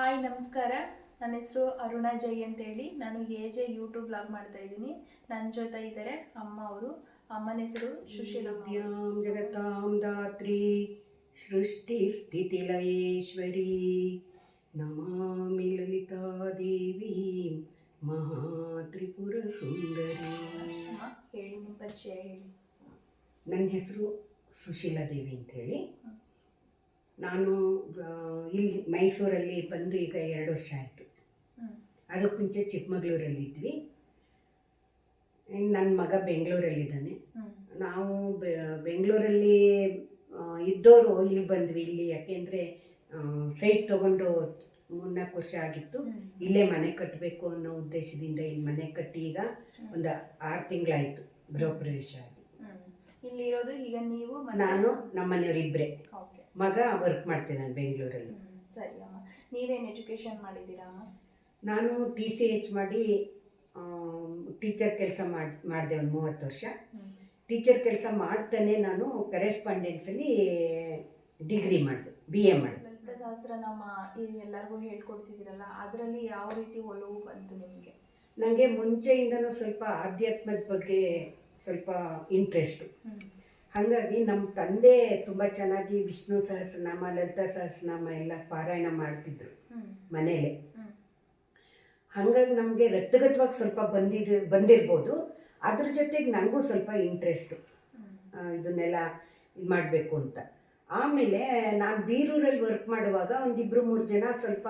Hi ನಮಸ್ಕಾರ. ನನ್ನ ಹೆಸರು ಅರುಣಾ ಜೈ ಅಂತೇಳಿ. ನಾನು ಎ ಜೆ ಯೂಟ್ಯೂಬ್ ಬ್ಲಾಗ್ ಮಾಡ್ತಾ ಇದ್ದೀನಿ. ನನ್ನ ಜೊತೆ ಇದ್ದಾರೆ ಅಮ್ಮ ಅವರು. ಅಮ್ಮನ ಹೆಸರು ಸುಶೀಲ ಅವ್ರು. ದಾತ್ರಿ ಸೃಷ್ಟಿ ಸ್ಥಿತಿ ಲಯೇಶ್ವರಿ ನಮಾಮಿ ಲಲಿತಾ ದೇವಿ ಮಹಾತ್ರಿಪುರ ಸುಂದರಿ. ಹೇಳಿ ನಿಮ್ಮ ಪರಿಚಯ ಹೇಳಿ. ನನ್ನ ಹೆಸರು ಸುಶೀಲಾ ದೇವಿ ಅಂಥೇಳಿ ನಾನು ಇಲ್ಲಿ ಮೈಸೂರಲ್ಲಿ ಬಂದು ಈಗ ಎರಡು ವರ್ಷ ಆಯಿತು. ಅದಕ್ಕೆ ಇದ್ವಿ ಚಿಕ್ಕಮಗಳೂರಲ್ಲಿದ್ವಿ. ನನ್ನ ಮಗ ಬೆಂಗಳೂರಲ್ಲಿದ್ದಾನೆ. ನಾವು ಬೆಂಗಳೂರಲ್ಲಿ ಇದ್ದವರು ಇಲ್ಲಿ ಬಂದ್ವಿ. ಇಲ್ಲಿ ಯಾಕೆಂದರೆ ಸೈಟ್ ತೊಗೊಂಡು ಮೂರ್ನಾಲ್ಕು ವರ್ಷ ಆಗಿತ್ತು. ಇಲ್ಲೇ ಮನೆ ಕಟ್ಟಬೇಕು ಅನ್ನೋ ಉದ್ದೇಶದಿಂದ ಇಲ್ಲಿ ಮನೆ ಕಟ್ಟಿ ಈಗ ಒಂದು ಆರು ತಿಂಗಳಾಯಿತು ಗೃಹ ಪ್ರವೇಶ ಆಗಿ. ಇಲ್ಲಿರೋದು ಈಗ ನೀವು ನಾನು ನಮ್ಮ ಮನೆಯವರಿಬ್ಬರೇ ಮಗ ವರ್ಕ್ ಮಾಡ್ತೀನಿ ನಾನು ಬೆಂಗಳೂರಲ್ಲಿ. ಸರಿ ಅಮ್ಮ. ನೀವೇನು ಎಜುಕೇಷನ್ ಮಾಡಿದ್ದೀರಾ ಅಮ್ಮ? ನಾನು ಟಿ ಸಿ ಎಚ್ ಮಾಡಿ ಟೀಚರ್ ಕೆಲಸ ಮಾಡಿ ಮಾಡಿದೆ ಒಂದು ಮೂವತ್ತು ವರ್ಷ. ಟೀಚರ್ ಕೆಲಸ ಮಾಡ್ತಾನೆ ನಾನು ಕರೆಸ್ಪಾಂಡೆನ್ಸಲ್ಲಿ ಡಿಗ್ರಿ ಮಾಡಿದೆ ಬಿ ಎ ಮಾಡಿದೆ. ಲಲಿತ ನಮ್ಮ ಎಲ್ಲರಿಗೂ ಹೇಳ್ಕೊಡ್ತಿದ್ದೀರಲ್ಲ ಅದರಲ್ಲಿ ಯಾವ ರೀತಿ ಒಲವು ಬಂತು ನಿಮಗೆ? ನನಗೆ ಮುಂಚೆಯಿಂದನೂ ಸ್ವಲ್ಪ ಆಧ್ಯಾತ್ಮದ ಬಗ್ಗೆ ಸ್ವಲ್ಪ ಇಂಟ್ರೆಸ್ಟು ಹಾಗಾಗಿ ನಮ್ಮ ತಂದೆ ತುಂಬ ಚೆನ್ನಾಗಿ ವಿಷ್ಣು ಸಹಸ್ರನಾಮ ಲಲಿತಾ ಸಹಸ್ರನಾಮ ಎಲ್ಲ ಪಾರಾಯಣ ಮಾಡ್ತಿದ್ರು ಮನೇಲೆ. ಹಾಗಾಗಿ ನಮಗೆ ರಕ್ತಗತವಾಗಿ ಸ್ವಲ್ಪ ಬಂದಿದ್ದು ಬಂದಿರ್ಬೋದು. ಅದ್ರ ಜೊತೆಗೆ ನನಗೂ ಸ್ವಲ್ಪ ಇಂಟ್ರೆಸ್ಟು ಇದನ್ನೆಲ್ಲ ಇದು ಮಾಡಬೇಕು ಅಂತ. ಆಮೇಲೆ ನಾನು ಬೀರೂರಲ್ಲಿ ವರ್ಕ್ ಮಾಡುವಾಗ ಒಂದಿಬ್ಬರು ಮೂರು ಜನ ಸ್ವಲ್ಪ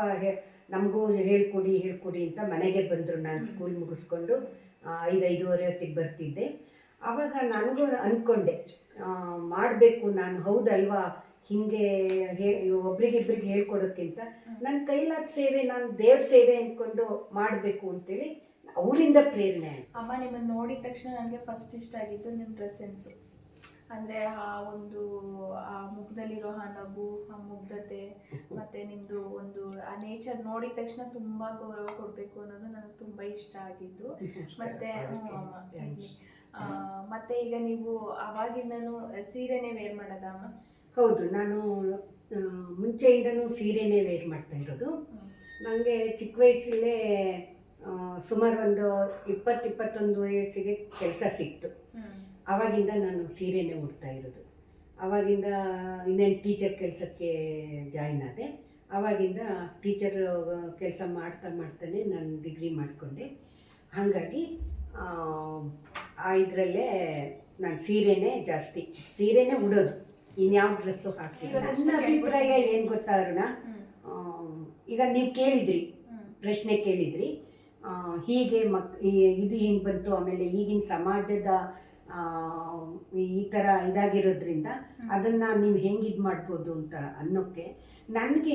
ನಮಗೂ ಹೇಳ್ಕೊಡಿ ಹೇಳ್ಕೊಡಿ ಅಂತ ಮನೆಗೆ ಬಂದರು. ನಾನು ಸ್ಕೂಲ್ ಮುಗಿಸ್ಕೊಂಡು ಐದು ಐದೂವರೆ ಹೊತ್ತಿಗೆ ಬರ್ತಿದ್ದೆ. ಆವಾಗ ನನಗೂ ಅಂದ್ಕೊಂಡೆ ಮಾಡಬೇಕು ನಾನು ಹೌದಲ್ವಾ? ಹಿಂಗೆ ಹೇ ಒಬ್ರಿಗಿಬ್ರಿಗೆ ಹೇಳ್ಕೊಡೋಕ್ಕಿಂತ ನನ್ನ ಕೈಲಾದ ಸೇವೆ ನಾನು ದೇವ್ರ ಸೇವೆ ಅಂದ್ಕೊಂಡು ಮಾಡಬೇಕು ಅಂತೇಳಿ ಅವರಿಂದ ಪ್ರೇರಣೆ ಅಮ್ಮ ನಿಮ್ಮನ್ನು ನೋಡಿದ ತಕ್ಷಣ ನನಗೆ ಫಸ್ಟ್ ಇಷ್ಟ ಆಗಿತ್ತು ನಿಮ್ಮ ಪ್ರೆಸೆನ್ಸು ಸೆನ್ಸು ಅಂದರೆ ಆ ಒಂದು ಆ ಮುಖದಲ್ಲಿರೋ ಆ ನಗು ಆ ಮುಗ್ಧತೆ ಮತ್ತೆ ನಿಮ್ಮದು ಒಂದು ಆ ನೇಚರ್ ನೋಡಿದ ತಕ್ಷಣ ತುಂಬ ಗೌರವ ಕೊಡಬೇಕು ಅನ್ನೋದು ನನಗೆ ತುಂಬ ಇಷ್ಟ ಆಗಿದ್ದು. ಮತ್ತೆ ಮತ್ತೆ ಈಗ ನೀವು ಅವಾಗಿಂದನೂ ಸೀರೆನೇ ವೇರ್ ಮಾಡೋದಮ್ಮ ಹೌದು ನಾನು ಮುಂಚೆಯಿಂದನೂ ಸೀರೆನೇ ವೇರ್ ಮಾಡ್ತಾ ಇರೋದು. ನನಗೆ ಚಿಕ್ಕ ವಯಸ್ಸಲ್ಲೇ ಸುಮಾರು ಒಂದು ಇಪ್ಪತ್ತು ಇಪ್ಪತ್ತೊಂದು ವಯಸ್ಸಿಗೆ ಕೆಲಸ ಸಿಕ್ತು. ಅವಾಗಿಂದ ನಾನು ಸೀರೆನೇ ಉಡ್ತಾ ಇರೋದು. ಆವಾಗಿಂದ ಇನ್ನೇನು ಟೀಚರ್ ಕೆಲಸಕ್ಕೆ ಜಾಯ್ನ್ ಆದೆ. ಆವಾಗಿಂದ ಟೀಚರ್ ಕೆಲಸ ಮಾಡ್ತಾ ಮಾಡ್ತಾನೆ ನಾನು ಡಿಗ್ರಿ ಮಾಡಿಕೊಂಡೆ. ಹಾಗಾಗಿ ಇದರಲ್ಲೇ ನಾನು ಸೀರೆನೇ ಜಾಸ್ತಿ ಸೀರೆನೇ ಉಡೋದು. ಇನ್ಯಾವ ಡ್ರೆಸ್ಸು ಹಾಕ್ತೀನಿ ನನ್ನ ಅಭಿಪ್ರಾಯ ಏನು ಗೊತ್ತಾ ಅರುಣ? ಈಗ ನೀವು ಕೇಳಿದ್ರಿ ಪ್ರಶ್ನೆ ಕೇಳಿದ್ರಿ. ಹೀಗೆ ಮಕ್ ಇದು ಹಿಂಗೆ ಬಂತು ಆಮೇಲೆ ಈಗಿನ ಸಮಾಜದ ಆ, ಈ ಥರ ಇದಾಗಿರೋದ್ರಿಂದ ಅದನ್ನು ನೀವು ಹೆಂಗೆ ಇದು ಮಾಡ್ಬೋದು ಅಂತ ಅನ್ನೋಕ್ಕೆ ನನಗೆ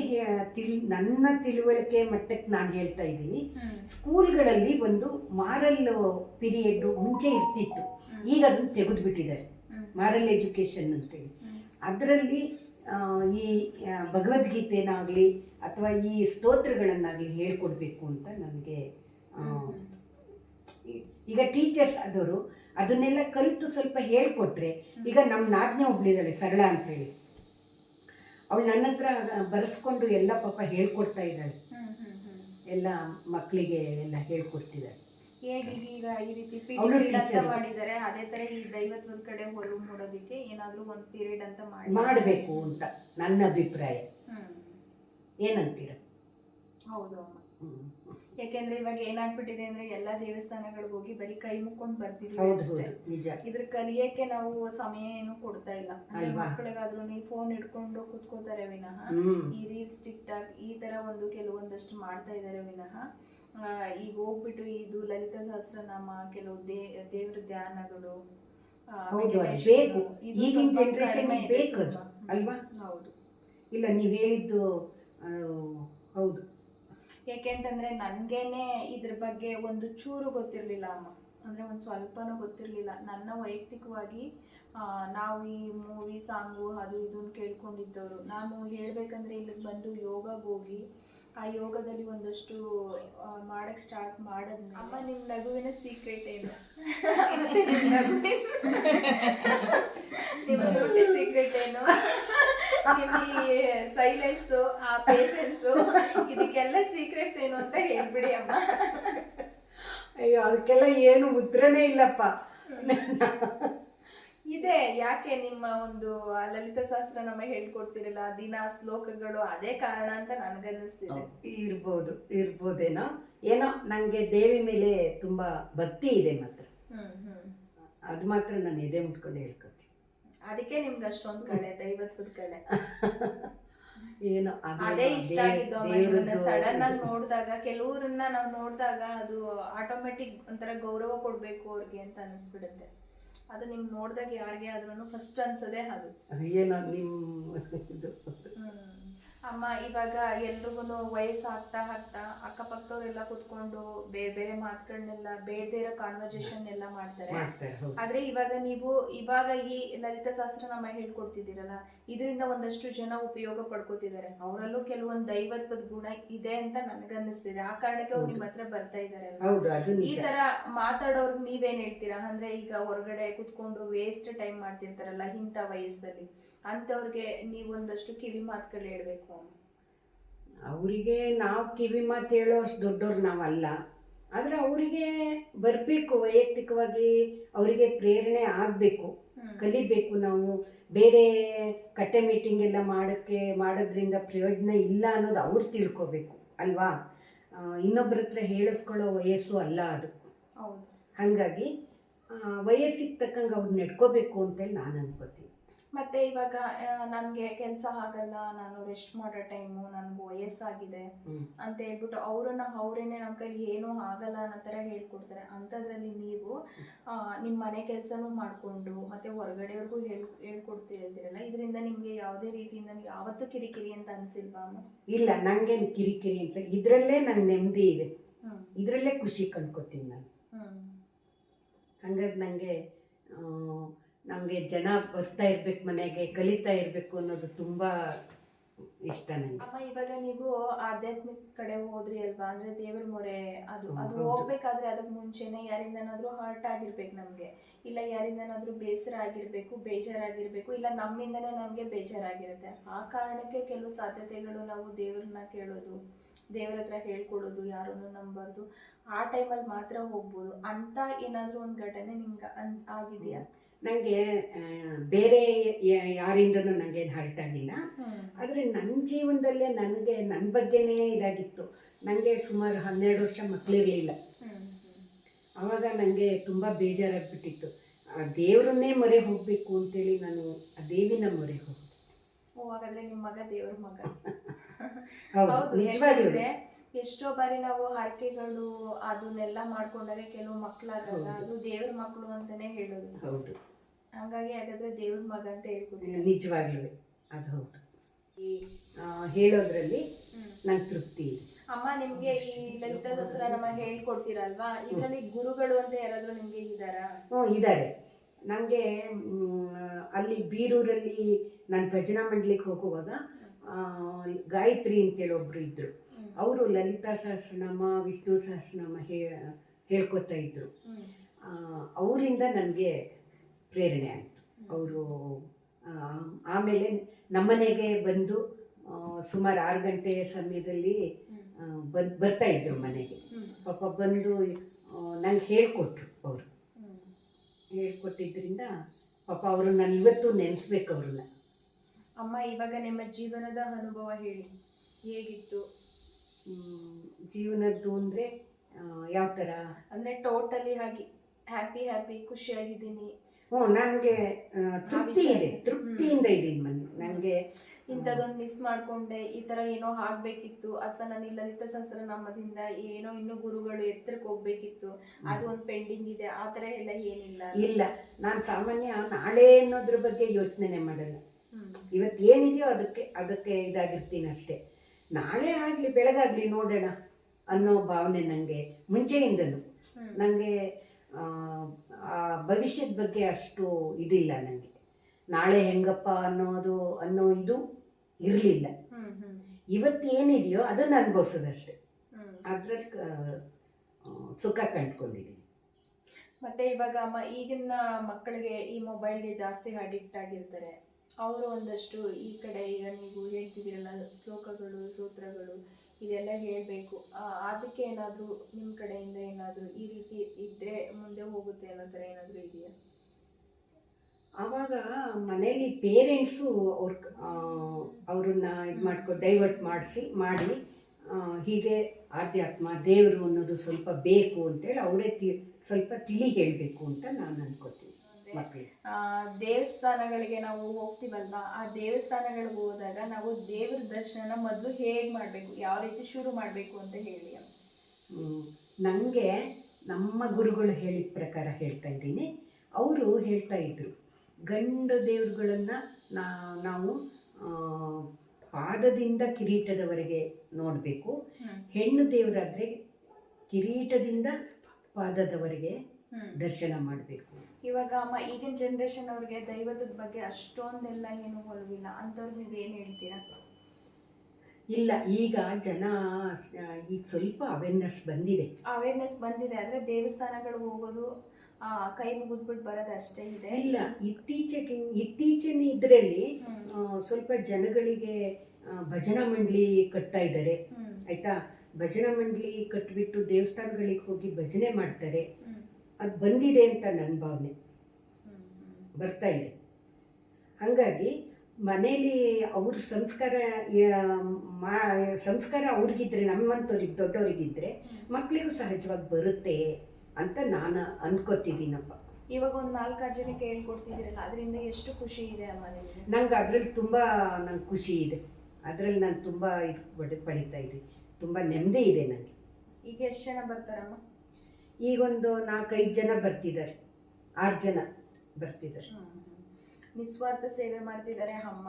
ತಿಳಿ ನನ್ನ ತಿಳುವಳಿಕೆ ಮಟ್ಟಕ್ಕೆ ನಾನು ಹೇಳ್ತಾ ಇದ್ದೀನಿ. ಸ್ಕೂಲ್ಗಳಲ್ಲಿ ಒಂದು ಮಾರಲ್ ಪೀರಿಯಡ್ಡು ಮುಂಚೆ ಇರ್ತಿತ್ತು. ಈಗ ಅದನ್ನು ತೆಗೆದುಬಿಟ್ಟಿದ್ದಾರೆ. ಮಾರಲ್ ಎಜುಕೇಷನ್ ಅಂತೇಳಿ. ಅದರಲ್ಲಿ ಈ ಭಗವದ್ಗೀತೆನಾಗಲಿ ಅಥವಾ ಈ ಸ್ತೋತ್ರಗಳನ್ನಾಗಲಿ ಹೇಳ್ಕೊಡ್ಬೇಕು ಅಂತ ನನಗೆ ಈಗ ಟೀಚರ್ಸ್ ಆದವರು ಅದನ್ನೆಲ್ಲ ಕಲಿತು ಸ್ವಲ್ಪ ಹೇಳ್ಕೊಟ್ರೆ ಈಗ ನಮ್ಮ ನಾದ್ನೆ ಒಬ್ಳಿದ್ದಾಳೆ ಸರಳ ಅಂತೇಳಿ. ಅವಳು ನನ್ನ ಹತ್ರ ಬರೆಸ್ಕೊಂಡು ಎಲ್ಲ ಪಾಪ ಹೇಳ್ಕೊಡ್ತಾ ಇದ್ದಾಳೆ. ಎಲ್ಲ ಮಕ್ಕಳಿಗೆ ಎಲ್ಲ ಹೇಳ್ಕೊಡ್ತಿದ್ದಾಳೆ. ಹೇಗೆ ಈಗ ಈ ರೀತಿ ಪೀರಿಯಡ್ ಮಾಡಿದ್ದಾರೆ ಅದೇ ತರ ಈ ದೈವತ್ವದ ಕಡೆ ಮೂಡೋದಕ್ಕೆ ಏನಾದ್ರೂ ಒಂದು ಪೀರಿಯಡ್ ಅಂತ ಮಾಡಿ. ಮಾಡಬೇಕು ಅಂತ ನನ್ನ ಅಭಿಪ್ರಾಯ. ಏನಂತೀರ? ಹೌದು ಅಮ್ಮ. ಯಾಕೆಂದ್ರೆ ಇವಾಗ ಏನಾಗ್ಬಿಟ್ಟಿದೆ ಅಂದ್ರೆ ಎಲ್ಲಾ ದೇವಸ್ಥಾನಗಳಿಗೆ ಹೋಗಿ ಬರೀ ಕೈ ಮುಕ್ಕೊಂಡು ಬರ್ತಿದ್ವಿ ಹೌದು ಅಷ್ಟೇ. ನಿಜ. ಇದ್ರ ಕಲಿಯಕ್ಕೆ ನಾವು ಸಮಯ ಏನು ಕೊಡ್ತಾ ಇಲ್ಲ? ಮಕ್ಕಳಿಗಾದ್ರೂ ನೀವು ಫೋನ್ ಹಿಡ್ಕೊಂಡು ಕುತ್ಕೋತಾರೆ ವಿನಃ. ಈ ರೀಲ್ಸ್ ಟಿಕ್ ಟಾಕ್ ಈ ತರ ಒಂದು ಕೆಲವೊಂದಷ್ಟು ಮಾಡ್ತಾ ಇದಾರೆ ವಿನಃ. ಈಗ ಹೋಗ್ಬಿಟ್ಟು ಇದು ಲಲಿತ ಸಹಸ್ರನಾಮ ಕೆಲವು ದೇ ದೇವ್ರ ಧ್ಯಾನಗಳು ಹೌದು ಅದು ಬೇಕು. ಇದು ಈಗಿನ ಸ್ವಲ್ಪ ಜನ್ರೇಷನ್ ಕಡಿಮೆ ಇದೆ ಬೇಕು ಅಲ್ವಾ? ಹೌದು. ಇಲ್ಲ ನೀವು ಹೇಳಿದ್ದು ಹೌದು. ಯಾಕೆಂತಂದ್ರೆ ನನ್ಗೇನೆ ಇದ್ರ ಬಗ್ಗೆ ಒಂದು ಚೂರು ಗೊತ್ತಿರಲಿಲ್ಲ ಅಮ್ಮ. ಅಂದ್ರೆ ಒಂದು ಸ್ವಲ್ಪನೂ ಗೊತ್ತಿರಲಿಲ್ಲ. ನನ್ನ ವೈಯಕ್ತಿಕವಾಗಿ ನಾವು ಈ ಮೂವಿ ಸಾಂಗು ಅದು ಇದನ್ನು ಕೇಳ್ಕೊಂಡಿದ್ದವರು. ನಾನು ಹೇಳಬೇಕಂದ್ರೆ ಇಲ್ಲಿಗೆ ಬಂದು ಯೋಗ ಹೋಗಿ ಆ ಯೋಗದಲ್ಲಿ ಒಂದಷ್ಟು ಮಾಡಕ್ ಸ್ಟಾರ್ಟ್ ಮಾಡದ್ ಅಮ್ಮ ನಿಮ್ ನಗುವಿನ ಸೀಕ್ರೆಟ್ ಏನು? ಮತ್ತೆ ನಿಮ್ ನಗುವಿನ ನಿಮ್ ಸೀಕ್ರೆಟ್ ಏನು? ಈ ಸೈಲೆನ್ಸು ಆ ಪೇಸೆನ್ಸು ಇದಕ್ಕೆಲ್ಲ ಸೀಕ್ರೆಟ್ಸ್ ಏನು ಅಂತ ಹೇಳ್ಬಿಡಿ ಅಮ್ಮ. ಅಯ್ಯೋ ಅದಕ್ಕೆಲ್ಲ ಏನು ಉತ್ತರನೇ ಇಲ್ಲಪ್ಪ. ಇದೆ ಯಾಕೆ ನಿಮ್ಮ ಒಂದು ಲಲಿತ ಸಹಸ್ರ ನಮ್ಮ ಹೇಳ್ಕೊಡ್ತಿರಲ್ಲ ದಿನ ಶ್ಲೋಕಗಳು ಅದೇ ಕಾರಣ ಅಂತ ನನ್ಗನ್ನಿಸ್ತಿದೆ. ಇರ್ಬೋದು ಇರ್ಬೋದೇನೋ. ಏನೋ ನನಗೆ ದೇವಿ ಮೇಲೆ ತುಂಬ ಭಕ್ತಿ ಇದೆ ಮಾತ್ರ. ಅದು ಮಾತ್ರ ನಾನು ಎದೆ ಮುಟ್ಕೊಂಡು ಹೇಳ್ಕೊತೀನಿ ಅದಕ್ಕೆ ನಿಮ್ಗೆ ಅಷ್ಟೊಂದು ಕಡೆ ದೈವತ್ವದ ಕಡೆ ಏನು ಅದೇ ಇಷ್ಟ ಆಗಿದ್ದು ಅಮ್ಮ ಸಡನ್ ಆಗಿ ನೋಡಿದಾಗ ಕೆಲವ್ರನ್ನ ನಾವು ನೋಡಿದಾಗ ಅದು ಆಟೋಮೆಟಿಕ್ ಒಂಥರ ಗೌರವ ಕೊಡ್ಬೇಕು ಅವ್ರಿಗೆ ಅಂತ ಅನಿಸ್ಬಿಡುತ್ತೆ. ಅದು ನಿಮ್ಗೆ ನೋಡಿದಾಗ ಯಾರಿಗೆ ಆದ್ರೂ ಫಸ್ಟ್ ಅನ್ಸೋದೇ ಅದು. ಏನೋ ನಿಮ್ಮ ಇದು. ಅಮ್ಮ ಇವಾಗ ಎಲ್ರಿಗೂ ವಯಸ್ಸಾಗ್ತಾ ಆಗ್ತಾ ಅಕ್ಕಪಕ್ಕದವ್ರೆಲ್ಲ ಕುತ್ಕೊಂಡು ಬೇರೆ ಬೇರೆ ಮಾತುಗಳನ್ನೆಲ್ಲ ಬೇಡದೇ ಇರೋ ಕಾನ್ವರ್ಸೇಷನ್ ಎಲ್ಲ ಮಾಡ್ತಾರೆ ಆದ್ರೆ ಇವಾಗ ನೀವು ಇವಾಗ ಈ ಲಲಿತ ಶಾಸ್ತ್ರನಾಮ ಹೇಳ್ಕೊಡ್ತಿದ್ದೀರಲ್ಲ ಇದರಿಂದ ಒಂದಷ್ಟು ಜನ ಉಪಯೋಗ ಪಡ್ಕೋತಿದ್ದಾರೆ. ಅವರಲ್ಲೂ ಕೆಲವೊಂದು ದೈವತ್ವದ ಗುಣ ಇದೆ ಅಂತ ನನಗನ್ನಿಸ್ತಿದೆ. ಆ ಕಾರಣಕ್ಕೆ ಅವ್ರು ನಿಮ್ಮ ಹತ್ರ ಬರ್ತಾ ಇದ್ದಾರೆ ಈ ತರ ಮಾತಾಡೋರ್ಗ್ ನೀವೇನ್ ಹೇಳ್ತೀರಾ? ಅಂದ್ರೆ ಈಗ ಹೊರಗಡೆ ಕುತ್ಕೊಂಡು ವೇಸ್ಟ್ ಟೈಮ್ ಮಾಡ್ತಿರ್ತಾರಲ್ಲ ಇಂಥ ವಯಸ್ಸಲ್ಲಿ. ಅಂಥವ್ರಿಗೆ ನೀವೊಂದಷ್ಟು ಕಿವಿ ಮಾತುಗಳು ಹೇಳಬೇಕು. ಅವರಿಗೆ ನಾವು ಕಿವಿ ಮಾತು ಹೇಳೋ ಅಷ್ಟು ದೊಡ್ಡವ್ರು ನಾವಲ್ಲ. ಆದರೆ ಅವರಿಗೆ ಬರಬೇಕು ವೈಯಕ್ತಿಕವಾಗಿ ಅವರಿಗೆ ಪ್ರೇರಣೆ ಆಗಬೇಕು. ಕಲಿಬೇಕು ನಾವು. ಬೇರೆ ಕಟ್ಟೆ ಮೀಟಿಂಗ್ ಎಲ್ಲ ಮಾಡೋಕ್ಕೆ ಮಾಡೋದ್ರಿಂದ ಪ್ರಯೋಜನ ಇಲ್ಲ ಅನ್ನೋದು ಅವ್ರು ತಿಳ್ಕೊಬೇಕು ಅಲ್ವಾ? ಇನ್ನೊಬ್ಬರ ಹತ್ರ ಹೇಳಿಸ್ಕೊಳ್ಳೋ ವಯಸ್ಸು ಅಲ್ಲ ಅದು. ಹೌದು. ಹಾಗಾಗಿ ವಯಸ್ಸಿಗೆ ತಕ್ಕಂಗೆ ಅವ್ರು ನಡ್ಕೋಬೇಕು ಅಂತೇಳಿ ನಾನು ಅನ್ಕೋತೀನಿ. ಮತ್ತೆ ಇವಾಗ ನನಗೆ ಕೆಲಸ ಆಗಲ್ಲ ನಾನು ರೆಸ್ಟ್ ಮಾಡೋ ಟೈಮು ನನಗೆ ವಯಸ್ಸಾಗಿದೆ ಅಂತ ಹೇಳ್ಬಿಟ್ಟು ಅವರನ್ನ ಅವರೇನೆ ನಮ್ಮ ಕೈಲಿ ಏನೂ ಆಗಲ್ಲ ಅನ್ನೋ ಥರ ಹೇಳ್ಕೊಡ್ತಾರೆ. ಅಂಥದ್ರಲ್ಲಿ ನೀವು ನಿಮ್ಮ ಮನೆ ಕೆಲಸನೂ ಮಾಡಿಕೊಂಡು ಮತ್ತೆ ಹೊರಗಡೆಯವ್ರಿಗೂ ಹೇಳ್ ಹೇಳ್ಕೊಡ್ತಿರ್ತೀರಲ್ಲ ಇದರಿಂದ ನಿಮಗೆ ಯಾವುದೇ ರೀತಿಯಿಂದ ಯಾವತ್ತು ಕಿರಿಕಿರಿ ಅಂತ ಅನಿಸಿಲ್ವಾ ಇಲ್ಲ ನನಗೇನು ಕಿರಿಕಿರಿ ಅನ್ಸಲ್ಲ ಇದರಲ್ಲೇ ನಂಗೆ ನೆಮ್ಮದಿ ಇದೆ. ಇದರಲ್ಲೇ ಖುಷಿ ಕಂಡ್ಕೋತೀನಿ ನಾನು. ಹಾಗಾಗಿ ನನಗೆ ನಮಗೆ ಜನ ಬರ್ತಾ ಇರ್ಬೇಕು ಮನೆಗೆ ಕಲಿತಾ ಇರಬೇಕು ಅನ್ನೋದು ತುಂಬ ಇಷ್ಟ ನನಗೆ ಅಮ್ಮ ಇವಾಗ ನೀವು ಆಧ್ಯಾತ್ಮಿಕ ಕಡೆ ಹೋದ್ರಿ ಅಲ್ವಾ? ಅಂದ್ರೆ ದೇವ್ರ ಮೊರೆ ಅದು ಅದು. ಹೋಗ್ಬೇಕಾದ್ರೆ ಅದಕ್ಕೆ ಮುಂಚೆನೆ ಯಾರಿಂದನಾದ್ರೂ ಹರ್ಟ್ ಆಗಿರ್ಬೇಕು ನಮ್ಗೆ. ಇಲ್ಲ ಯಾರಿಂದನಾದ್ರೂ ಬೇಸರ ಆಗಿರ್ಬೇಕು ಬೇಜಾರಾಗಿರ್ಬೇಕು ಇಲ್ಲ ನಮ್ಮಿಂದನೇ ನಮ್ಗೆ ಬೇಜಾರಾಗಿರುತ್ತೆ. ಆ ಕಾರಣಕ್ಕೆ ಕೆಲವು ಸಾಧ್ಯತೆಗಳು ನಾವು ದೇವ್ರನ್ನ ಕೇಳೋದು ದೇವ್ರ ಹತ್ರ ಹೇಳ್ಕೊಡೋದು ಯಾರನ್ನು ನಂಬಾರ್ದು. ಆ ಟೈಮಲ್ಲಿ ಮಾತ್ರ ಹೋಗ್ಬೋದು. ಅಂತ ಏನಾದ್ರೂ ಒಂದು ಘಟನೆ ನಿಮ್ಗೆ ಅನ್ಸ್ ಆಗಿದೆಯಾ? ನನಗೆ ಬೇರೆ ಯಾರಿಂದನು ನನಗೇನು ಹರ್ಟ್ ಆಗಿಲ್ಲ. ಆದರೆ ನನ್ನ ಜೀವನದಲ್ಲೇ ನನಗೆ ನನ್ನ ಬಗ್ಗೆನೇ ಇದಾಗಿತ್ತು. ನನಗೆ ಸುಮಾರು ಹನ್ನೆರಡು ವರ್ಷ ಮಕ್ಕಳಿರಲಿಲ್ಲ ಆವಾಗ ನನಗೆ ತುಂಬ ಬೇಜಾರಾಗ್ಬಿಟ್ಟಿತ್ತು. ಆ ದೇವ್ರನ್ನೇ ಮೊರೆ ಹೋಗಬೇಕು ಅಂತೇಳಿ ನಾನು ಆ ದೇವಿನ ಮೊರೆ ಹೋಗಿದ್ದೆ ಓ ಹಾಗಾದ್ರೆ ನಿಮ್ಮ ಮಗ ದೇವರ ಮಗ. ಹೌದು ನಿಜವಾಗ್ಲೂ ಎಷ್ಟೋ ಬಾರಿ ನಾವು ಹರಕೆಗಳು ಅದನ್ನೆಲ್ಲ ಮಾಡ್ಕೊಂಡರೆ ಕೆಲವು ಮಕ್ಕಳಾದಾಗ ಹೌದು. ಅದು ದೇವ್ರ ಮಕ್ಕಳು ಅಂತಾನೆ ಹೇಳೋದು. ಹೌದು. ಹಂಗಾಗಿ ಹಾಗಾದ್ರೆ ದೇವ್ರ ಮಗ ಅಂತ ಹೇಳ್ಕೊತೀನಿ ನಿಜವಾಗ್ಲೂ ಅದು ಹೌದು. ಈ ಆ, ಹೇಳೋದ್ರಲ್ಲಿ ನಂಗೆ ತೃಪ್ತಿ ಇದೆ. ಅಮ್ಮ ನಿಮಗೆ ಈ ಲಲಿತ ದಸರಾ ನಮ್ಮ ಹೇಳ್ಕೊಡ್ತೀರಲ್ವಾ ಇದರಲ್ಲಿ ಗುರುಗಳು ಅಂತ ಯಾರಾದ್ರೂ ನಿಮಗೆ ಇದ್ದಾರಾ? ಹ್ಞೂ ಇದ್ದಾರೆ. ನನಗೆ ಅಲ್ಲಿ ಬೀರೂರಲ್ಲಿ ನಾನು ಭಜನಾ ಮಂಡಲಿಕ್ಕೆ ಹೋಗುವಾಗ ಆ, ಗಾಯತ್ರಿ ಅಂತೇಳಿ ಒಬ್ಬರು ಇದ್ದರು ಅವರು ಲಲಿತಾ ಸಹಸ್ರನಾಮ ವಿಷ್ಣು ಸಹಸ್ರನಾಮ ಹೇ ಹೇಳ್ಕೊತಾ ಇದ್ದರು. ಅವರಿಂದ ನನಗೆ ಪ್ರೇರಣೆ ಆಯಿತು. ಅವರು ಆಮೇಲೆ ನಮ್ಮನೆಗೆ ಬಂದು ಸುಮಾರು ಆರು ಗಂಟೆ ಸಮಯದಲ್ಲಿ. ಬಂದು ಬರ್ತಾ ಇದ್ರು ಮನೆಗೆ. ಪಾಪ ಬಂದು ನಂಗೆ ಹೇಳ್ಕೊಟ್ರು ಅವರು. ಹೇಳ್ಕೊಟ್ಟಿದ್ದರಿಂದ ಹೇಳ್ಕೊಟ್ಟಿದ್ರಿಂದ ಪಾಪ ಅವರು ನಾನು ಇವತ್ತು ನೆನೆಸ್ಬೇಕು ಅವ್ರನ್ನ. ಅಮ್ಮ ಇವಾಗ ನಿಮ್ಮ ಜೀವನದ ಅನುಭವ ಹೇಳಿ. ಹೇಗಿತ್ತು? ಜೀವನದ್ದು ಅಂದರೆ ಯಾವ ಥರ ಅಂದರೆ ಟೋಟಲಿ ಹಾಗೆ ಹ್ಯಾಪಿ ಹ್ಯಾಪಿ ಖುಷಿಯಾಗಿದ್ದೀನಿ. ಹ್ಞೂ ನನಗೆ ತೃಪ್ತಿ ಇದೆ. ತೃಪ್ತಿಯಿಂದ ಇದೀನಿ ಮನೆ. ನನಗೆ ಇಂಥದ್ದೊಂದು ಮಿಸ್ ಮಾಡ್ಕೊಂಡೆ ಈ ತರ ಏನೋ ಆಗ್ಬೇಕಿತ್ತು ಅಥವಾ ನಾನು ಈ ಲಲಿತ ಸಹಸ್ರನಾಮದಿಂದ ಏನೋ ಇನ್ನೂ ಗುರುಗಳು ಎತ್ತರಕ್ಕೆ ಹೋಗ್ಬೇಕಿತ್ತು ಅದು ಒಂದು ಪೆಂಡಿಂಗ್ ಇದೆ ಆ ಥರ ಎಲ್ಲ ಏನಿಲ್ಲ ಇಲ್ಲ. ನಾನು ಸಾಮಾನ್ಯ ನಾಳೆ ಅನ್ನೋದ್ರ ಬಗ್ಗೆ ಯೋಚನೆ ಮಾಡಲ್ಲ. ಇವತ್ತು ಏನಿದೆಯೋ ಅದಕ್ಕೆ ಅದಕ್ಕೆ ಇದಾಗಿರ್ತೀನಿ ಅಷ್ಟೇ. ನಾಳೆ ಆಗಲಿ ಬೆಳಗಾಗಲಿ ನೋಡೋಣ ಅನ್ನೋ ಭಾವನೆ ನನಗೆ ಮುಂಚೆಯಿಂದಲೂ. ನನಗೆ ಆ ಭವಿಷ್ಯದ ಬಗ್ಗೆ ಅಷ್ಟು ಇದಿಲ್ಲ ನನಗೆ ನಾಳೆ ಹೆಂಗಪ್ಪ ಅನ್ನೋದು ಅನ್ನೋ ಇದು ಇರಲಿಲ್ಲ. ಇವತ್ತೇನಿದೆಯೋ ಇವತ್ತು ಏನಿದೆಯೋ ಅದನ್ನು ಅನುಭವಿಸೋದಷ್ಟೇ. ಅದರಲ್ಲಿ ಅದ್ರಲ್ಲಿ ಸುಖ ಕಂಡುಕೊಂಡಿದ್ದೀನಿ. ಮತ್ತೆ ಇವಾಗ ಮ ಈಗಿನ ಮಕ್ಕಳಿಗೆ ಈ ಮೊಬೈಲ್ಗೆ ಜಾಸ್ತಿ ಅಡಿಕ್ಟ್ ಆಗಿರ್ತಾರೆ. ಅವರು ಒಂದಷ್ಟು ಈ ಕಡೆ ಈಗ ನೀವು ಹೇಳ್ತಿದ್ದೀರಲ್ಲ ಶ್ಲೋಕಗಳು ಸೂತ್ರಗಳು ಇದೆಲ್ಲ ಹೇಳಬೇಕು. ಅದಕ್ಕೆ ಏನಾದರೂ ನಿಮ್ಮ ಕಡೆಯಿಂದ ಏನಾದರೂ ಈ ರೀತಿ ಇದ್ದರೆ ಮುಂದೆ ಹೋಗುತ್ತೆ ಅನ್ನೋ ಥರ ಏನಾದರೂ ಇದೆಯಾ? ಆವಾಗ ಮನೇಲಿ ಪೇರೆಂಟ್ಸು ಅವ್ರ ಅವ್ರನ್ನ ಇದು ಮಾಡ್ಕೊ ಡೈವರ್ಟ್ ಮಾಡಿಸಿ, ಮಾಡಿ ಹೀಗೆ ಆಧ್ಯಾತ್ಮ, ದೇವರು ಅನ್ನೋದು ಸ್ವಲ್ಪ ಬೇಕು ಅಂತೇಳಿ ಅವರೇ ತಿ, ಸ್ವಲ್ಪ ತಿಳಿ ಹೇಳಬೇಕು ಅಂತ ನಾನು ಅನ್ಕೋತೀನಿ. ದೇವಸ್ಥಾನಗಳಿಗೆ ನಾವು ಹೋಗ್ತೀವಲ್ವಾ? ಆ ದೇವಸ್ಥಾನಗಳಿಗೆ ಹೋದಾಗ ನಾವು ದೇವ್ರ ದರ್ಶನ ಮೊದಲು ಹೇಗೆ ಮಾಡಬೇಕು? ಯಾವ ರೀತಿ ಶುರು ಮಾಡಬೇಕು ಅಂತ ಹೇಳಿ ನನಗೆ ನಮ್ಮ ಗುರುಗಳು ಹೇಳಿದ ಪ್ರಕಾರ ಹೇಳ್ತಾ ಇದ್ದೀನಿ. ಅವರು ಹೇಳ್ತಾ ಇದ್ರು ಗಂಡು ದೇವರುಗಳನ್ನು ನಾವು ಪಾದದಿಂದ ಕಿರೀಟದವರೆಗೆ ನೋಡಬೇಕು. ಹೆಣ್ಣು ದೇವರಾದರೆ ಕಿರೀಟದಿಂದ ಪಾದದವರೆಗೆ. ದರ್ಶನ ಮಾಡಬೇಕು. ಇವಾಗ ಅಮ್ಮ ಈಗಿನ ಜನ್ರೇಷನ್ ಅವ್ರಿಗೆ ದೈವದ ಬಗ್ಗೆ ಅಷ್ಟೊಂದೆಲ್ಲ ಏನು ಒಲವಿಲ್ಲ ಅಂಥವ್ರಿಗೆ ನೀವು ಏನು ಹೇಳ್ತೀರಾ? ಇಲ್ಲ ಈಗ ಜನ ಈಗ ಸ್ವಲ್ಪ ಅವೇರ್ನೆಸ್ ಬಂದಿದೆ. ಅವೇರ್ನೆಸ್ ಬಂದಿದೆ ಆದರೆ ದೇವಸ್ಥಾನಗಳು ಹೋಗೋದು ಕೈ ಮುಗಿದ್ಬಿಟ್ಟು ಬರೋದು ಅಷ್ಟೇ ಇದೆ. ಇಲ್ಲ ಇತ್ತೀಚೆಗೆ ಇತ್ತೀಚಿನ ಇದರಲ್ಲಿ ಸ್ವಲ್ಪ ಜನಗಳಿಗೆ ಭಜನಾ ಮಂಡಳಿ ಕಟ್ತಾ ಇದ್ದಾರೆ. ಆಯ್ತಾ? ಭಜನಾ ಮಂಡಳಿ ಕಟ್ಬಿಟ್ಟು ದೇವಸ್ಥಾನಗಳಿಗೆ ಹೋಗಿ ಭಜನೆ ಮಾಡ್ತಾರೆ. ಅದು ಬಂದಿದೆ ಅಂತ ನನ್ನ ಭಾವನೆ. ಬರ್ತಾ ಇದೆ. ಹಾಗಾಗಿ ಮನೇಲಿ ಅವ್ರ ಸಂಸ್ಕಾರ ಮಾ ಸಂಸ್ಕಾರ ಅವ್ರಿಗಿದ್ರೆ ನಮ್ಮಂಥವ್ರಿಗೆ ದೊಡ್ಡವ್ರಿಗಿದ್ರೆ ಮಕ್ಕಳಿಗೂ ಸಹಜವಾಗಿ ಬರುತ್ತೆ ಅಂತ ನಾನು ಅನ್ಕೋತಿದ್ದೀನಪ್ಪ. ಇವಾಗ ಒಂದು ನಾಲ್ಕಾರು ಜನಕ್ಕೆ ಹೇಳ್ಕೊಡ್ತಿದ್ದೀರಲ್ಲ ಅದರಿಂದ ಎಷ್ಟು ಖುಷಿ ಇದೆ ಅಮ್ಮ ನಂಗೆ ಅದರಲ್ಲಿ ತುಂಬ ನಂಗೆ ಖುಷಿ ಇದೆ. ಅದರಲ್ಲಿ ನಾನು ತುಂಬ ಇದು ಪಡಿ ಪಡಿತಾ ಇದ್ದೀನಿ. ತುಂಬ ನೆಮ್ಮದಿ ಇದೆ ನನಗೆ ಈಗ ಎಷ್ಟು ಜನ ಬರ್ತಾರಮ್ಮ? ಈಗೊಂದು ನಾಲ್ಕೈದು ಜನ ಬರ್ತಿದ್ದಾರೆ. ಆರು ಜನ ಬರ್ತಿದ್ದಾರೆ. ನಿಸ್ವಾರ್ಥ ಸೇವೆ ಮಾಡ್ತಿದ್ದಾರೆ ಅಮ್ಮ.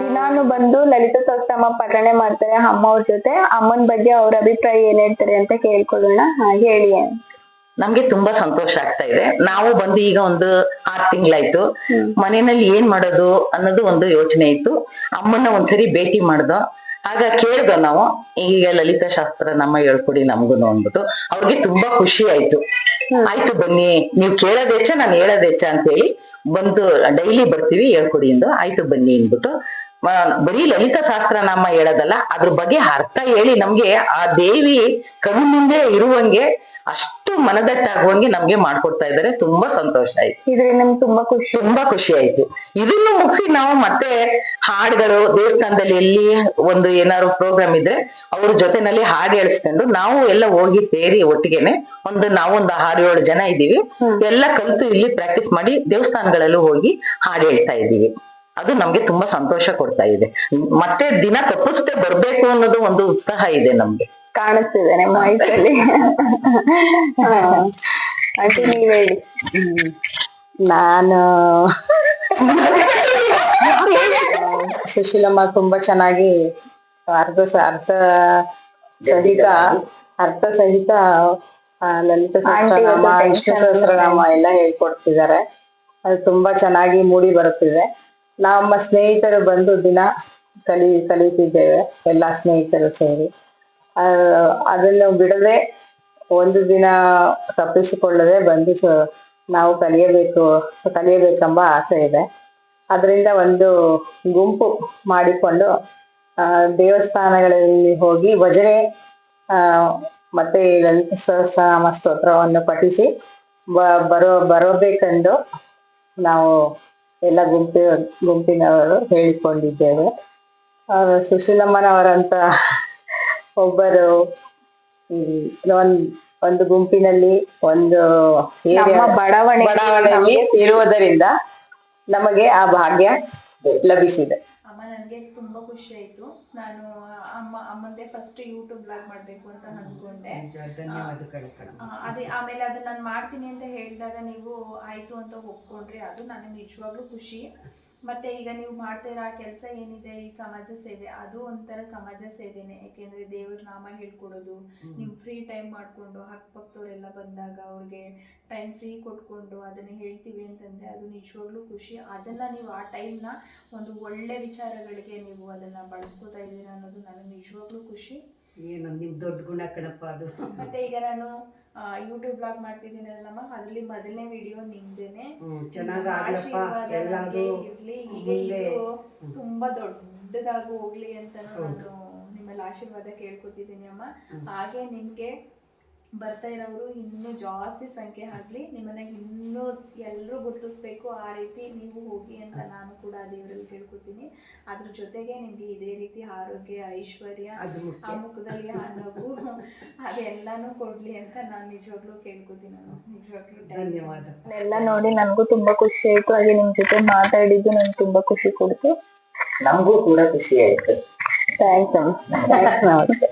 ದಿನಾನು ಬಂದು ಲಲಿತ ಸಹಸ್ರಮ್ಮ ಪಠಣೆ ಮಾಡ್ತಾರೆ ಅಮ್ಮ ಅವ್ರ ಜೊತೆ. ಅಮ್ಮನ ಬಗ್ಗೆ ಅವ್ರ ಅಭಿಪ್ರಾಯ ಏನ್ ಹೇಳ್ತಾರೆ ಅಂತ ಕೇಳ್ಕೊಳ್ಳೋಣ. ಹಾಗೆ ಹೇಳಿ. ನಮ್ಗೆ ತುಂಬಾ ಸಂತೋಷ ಆಗ್ತಾ ಇದೆ. ನಾವು ಬಂದು ಈಗ ಒಂದು ಆರ್ ತಿಂಗಳಾಯ್ತು. ಮನೆಯಲ್ಲಿ ಏನ್ ಮಾಡೋದು ಅನ್ನೋದು ಒಂದು ಯೋಚನೆ ಇತ್ತು. ಅಮ್ಮನ್ನ ಒಂದ್ಸರಿ ಭೇಟಿ ಮಾಡ್ದೋ. ಆಗ ಕೇಳ್ದೋ ನಾವು ಈಗ ಲಲಿತಾ ಶಾಸ್ತ್ರ ನಮ್ಮ ಹೇಳ್ಕೊಡಿ ನಮ್ಗೂ ಅಂದ್ಬಿಟ್ಟು. ಅವ್ರಿಗೆ ತುಂಬಾ ಖುಷಿ ಆಯ್ತು. ಆಯ್ತು ಬನ್ನಿ ನೀವು ಕೇಳೋದ್ ಹೆಚ್ಚ ನಾನು ಹೇಳೋದೆಚ್ಚ ಅಂತ ಹೇಳಿ ಬಂದು ಡೈಲಿ ಬರ್ತೀವಿ ಹೇಳ್ಕೊಡಿ ಎಂದು. ಆಯ್ತು ಬನ್ನಿ ಅಂದ್ಬಿಟ್ಟು. ಬರೀ ಲಲಿತ ನಮ್ಮ ಹೇಳೋದಲ್ಲ ಅದ್ರ ಬಗ್ಗೆ ಅರ್ಥ ಹೇಳಿ ನಮ್ಗೆ ಆ ದೇವಿ ಕಣ್ಣು ಮುಂದೆ ಇರುವಂಗೆ ಅಷ್ಟು ಮನದಟ್ಟಾಗುವಂಗೆ ನಮ್ಗೆ ಮಾಡ್ಕೊಡ್ತಾ ಇದ್ದಾರೆ. ತುಂಬಾ ಸಂತೋಷ ಆಯ್ತು. ಇದ್ರಿಂದ ನಮ್ಗೆ ತುಂಬಾ ಖುಷಿ. ತುಂಬಾ ಖುಷಿ ಆಯ್ತು. ಇದನ್ನು ಮುಗಿಸಿ ನಾವು ಮತ್ತೆ ಹಾಡುಗಳು ದೇವಸ್ಥಾನದಲ್ಲಿ ಎಲ್ಲಿ ಒಂದು ಏನಾದ್ರು ಪ್ರೋಗ್ರಾಮ್ ಇದ್ರೆ ಅವ್ರ ಜೊತೆನಲ್ಲಿ ಹಾಡು ಹೇಳಿಸ್ಕೊಂಡು ನಾವು ಎಲ್ಲ ಹೋಗಿ ಸೇರಿ ಒಟ್ಟಿಗೆನೆ ಒಂದು ನಾವೊಂದು ಆರು ಏಳು ಜನ ಇದ್ದೀವಿ. ಎಲ್ಲ ಕಲಿತು ಇಲ್ಲಿ ಪ್ರಾಕ್ಟೀಸ್ ಮಾಡಿ ದೇವಸ್ಥಾನಗಳಲ್ಲೂ ಹೋಗಿ ಹಾಡು ಹೇಳ್ತಾ ಇದ್ದೀವಿ. ಅದು ನಮ್ಗೆ ತುಂಬಾ ಸಂತೋಷ ಕೊಡ್ತಾ ಇದೆ. ಮತ್ತೆ ದಿನ ತಪ್ಪಿಸ್ದೆ ಬರ್ಬೇಕು ಅನ್ನೋದು ಒಂದು ಉತ್ಸಾಹ ಇದೆ ನಮ್ಗೆ. ಕಾಣಿಸ್ತಿದೆ ನಿಮ್ಮ ಆಂಟಿ ನೀವ್ ಹೇಳಿ. ನಾನು ಸುಶೀಲಮ್ಮ ತುಂಬಾ ಚೆನ್ನಾಗಿ ಅರ್ಧ ಅರ್ಧ ಸಹಿತ ಅರ್ಧ ಸಹಿತ ಲಲಿತ ಸಹಸ್ರನಾಮ ವಿಷ್ಣು ಸಹಸ್ರನಾಮ ಎಲ್ಲ ಹೇಳ್ಕೊಡ್ತಿದ್ದಾರೆ. ಅದು ತುಂಬಾ ಚೆನ್ನಾಗಿ ಮೂಡಿ ಬರುತ್ತಿದೆ. ನಮ್ಮ ಸ್ನೇಹಿತರು ಬಂದು ದಿನ ಕಲಿ ಕಲಿತಿದ್ದೇವೆ ಎಲ್ಲಾ ಸ್ನೇಹಿತರು ಸೇರಿ. ಅದನ್ನು ಬಿಡದೆ ಒಂದು ದಿನ ತಪ್ಪಿಸಿಕೊಳ್ಳದೆ ಬಂದು ನಾವು ಕಲಿಯಬೇಕು, ಕಲಿಯಬೇಕೆಂಬ ಆಸೆ ಇದೆ. ಅದರಿಂದ ಒಂದು ಗುಂಪು ಮಾಡಿಕೊಂಡು ದೇವಸ್ಥಾನಗಳಲ್ಲಿ ಹೋಗಿ ಭಜನೆ ಮತ್ತೆ ಲಲಿತ ಸಹಸ್ರನಾಮ ಸ್ತೋತ್ರವನ್ನು ಪಠಿಸಿ ಬರೋ, ಬರೋಬೇಕೆಂದು ನಾವು ಎಲ್ಲ ಗುಂಪಿ, ಗುಂಪಿನವರು ಹೇಳಿಕೊಂಡಿದ್ದೇವೆ. ಸುಶೀಲಮ್ಮನವರಂತ ಒಬ್ಬರು ಒಂದ್ ಒಂದು ಗುಂಪಿನಲ್ಲಿ ಒಂದು ಬಡಾವಣೆಯಲ್ಲಿ ಇರುವುದರಿಂದ ನಮಗೆ ಆ ಭಾಗ್ಯ ಲಭಿಸಿದೆ. ಅಮ್ಮ ನನಗೆ ತುಂಬಾ ಖುಷಿ ಆಯ್ತು. ನಾನು ಅಮ್ಮ ಅಮ್ಮಂದೆ ಫಸ್ಟ್ ಯೂಟ್ಯೂಬ್ ಬ್ಲಾಗ್ ಮಾಡಬೇಕು ಅಂತ ಅಂದ್ಕೊಂಡೆ ಧನ್ಯವಾದಗಳು ಕಣ. ಆ, ಅದೇ ಆಮೇಲೆ ಅದನ್ನ ನಾನು ಮಾಡ್ತೀನಿ ಅಂತ ಹೇಳಿದಾಗ ನೀವು ಆಯ್ತು ಅಂತ ಒಪ್ಕೊಂಡ್ರಿ ಅದು ನನಗೆ ನಿಜವಾಗ್ಲೂ ಖುಷಿ. ಮತ್ತೆ ಈಗ ನೀವು ಮಾಡ್ತಾ ಇರೋ ಕೆಲಸ ಏನಿದೆ ಈ ಸಮಾಜ ಸೇವೆ ಅದು ಒಂಥರ ಸಮಾಜ ಸೇವೆನೇ. ಯಾಕೆಂದ್ರೆ ದೇವ್ರ ನಾಮ ಹೇಳ್ಕೊಡೋದು ನೀವು ಫ್ರೀ ಟೈಮ್ ಮಾಡಿಕೊಂಡು ಅಕ್ಕಪಕ್ಕದವರೆಲ್ಲ ಬಂದಾಗ ಅವ್ರಿಗೆ ಟೈಮ್ ಫ್ರೀ ಕೊಟ್ಕೊಂಡು ಅದನ್ನು ಹೇಳ್ತೀವಿ ಅಂತಂದರೆ ಅದು ನಿಜವಾಗ್ಲೂ ಖುಷಿ. ಅದನ್ನು ನೀವು ಆ ಟೈಮ್ನ ಒಂದು ಒಳ್ಳೆ ವಿಚಾರಗಳಿಗೆ ನೀವು ಅದನ್ನು ಬಳಸ್ಕೋತಾ ಇದ್ದೀರಾ ಅನ್ನೋದು ನನಗೆ ನಿಜವಾಗ್ಲೂ ಖುಷಿ. ಏನೋ ನಿಮ್ ದೊಡ್ಡ ಗುಣ ಕಣಪ್ಪ ಅದು. ಮತ್ತೆ ಈಗ ನಾನು ಯೂಟ್ಯೂಬ್ ಬ್ಲಾಗ್ ಮಾಡ್ತಿದ್ದೀನಲ್ಲಮ್ಮ ಅದರಲ್ಲಿ ಮೊದಲನೇ ವಿಡಿಯೋ ನಿಮ್ದೇನೆ. ಚೆನ್ನಾಗಿ ಇರ್ಲಿ. ಹೀಗೆ ತುಂಬಾ ದೊಡ್ಡದಾಗಿ ಹೋಗ್ಲಿ ಅಂತ ನಾನು ನಿಮ್ಮಲ್ಲಿ ಆಶೀರ್ವಾದ ಕೇಳ್ಕೊತಿದ್ದೀನಿ ಅಮ್ಮ ಹಾಗೆ ನಿಮ್ಗೆ ಬರ್ತಾ ಇರೋರು ಇನ್ನೂ ಜಾಸ್ತಿ ಸಂಖ್ಯೆ ಆಗಲಿ ನಿಮ್ಮನ್ನ ಇನ್ನೂ ಎಲ್ಲರೂ ಗುರುತಿಸ್ಬೇಕು. ಆ ರೀತಿ ನೀವು ಹೋಗಿ ಅಂತ ನಾನು ಕೂಡ ದೇವರಲ್ಲಿ ಕೇಳ್ಕೊತೀನಿ. ಅದ್ರ ಜೊತೆಗೆ ನಿಮ್ಗೆ ಇದೇ ರೀತಿ ಆರೋಗ್ಯ ಐಶ್ವರ್ಯ ಅದು ಆ ಮುಖದಲ್ಲಿ ಆ ನಗು ಅದೆಲ್ಲಾನು ಕೊಡ್ಲಿ ಅಂತ ನಾನು ನಿಜವಾಗ್ಲೂ ಕೇಳ್ಕೊತೀನಿ ನಾನು. ನಿಜವಾಗ್ಲೂ ಧನ್ಯವಾದ. ಎಲ್ಲ ನೋಡಿ ನನ್ಗೂ ತುಂಬಾ ಖುಷಿ ಆಯ್ತು. ಹಾಗೆ ನಿಮ್ ಜೊತೆ ಮಾತಾಡಿದ್ದು ನಂಗೆ ತುಂಬಾ ಖುಷಿ ಕೊಡ್ತು. ನಮಗೂ ಕೂಡ ಖುಷಿ ಆಯ್ತು. ಥ್ಯಾಂಕ್ಸ್ ನಮಸ್ತೆ